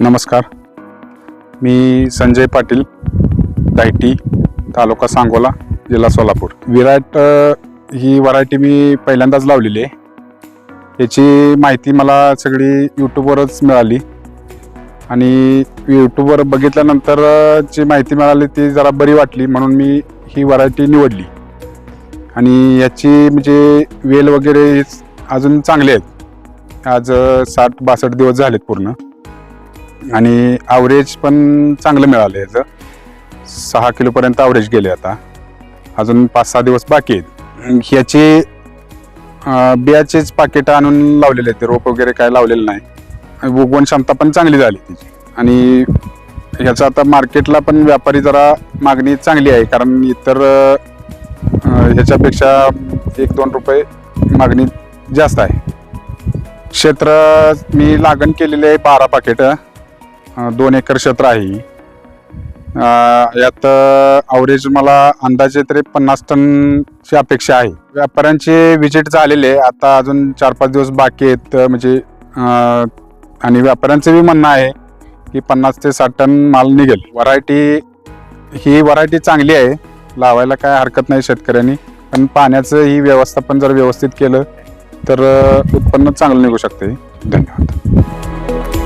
नमस्कार. मी संजय पाटील दायटी तालुका सांगोला जिल्हा सोलापूर. विराट ही व्हरायटी मी पहिल्यांदाच लावलेली आहे. याची माहिती मला सगळी यूट्यूबवरच मिळाली. आणि यूट्यूबवर बघितल्यानंतर जी माहिती मिळाली ती जरा बरी वाटली म्हणून मी ही व्हरायटी निवडली. आणि याची म्हणजे वेल वगैरे अजून चांगले आहेत. आज साठ बासष्ट दिवस झालेत पूर्ण. आणि ॲव्हरेज पण चांगलं मिळालं याचं. सहा किलोपर्यंत ॲव्हरेज गेले आता. अजून पाच सहा दिवस बाकी आहेत. ह्याची बियाचेच पाकिटं आणून लावलेले आहेत. ते रोप वगैरे काय लावलेलं नाही. उगवण क्षमता पण चांगली झाली त्याची आणि ह्याचं आता मार्केटला पण व्यापारी जरा मागणी चांगली आहे. कारण इतर ह्याच्यापेक्षा एक दोन रुपये मागणी जास्त आहे. क्षेत्र मी लागण केलेले आहे बारा पाकिटं दोन एकर क्षेत्र आहे यात अवरेज मला अंदाजे तरी पन्नास टनची अपेक्षा आहे. व्यापाऱ्यांचे विजिट झालेले आहे. आता अजून चार पाच दिवस बाकी आहेत. म्हणजे आणि व्यापाऱ्यांचं बी म्हणणं आहे की पन्नास ते साठ टन माल निघेल. व्हरायटी ही व्हरायटी चांगली आहे. लावायला काय हरकत नाही शेतकऱ्यांनी. पण पाण्याचं ही व्यवस्थापन जर व्यवस्थित केलं तर उत्पन्न चांगलं निघू शकते. धन्यवाद.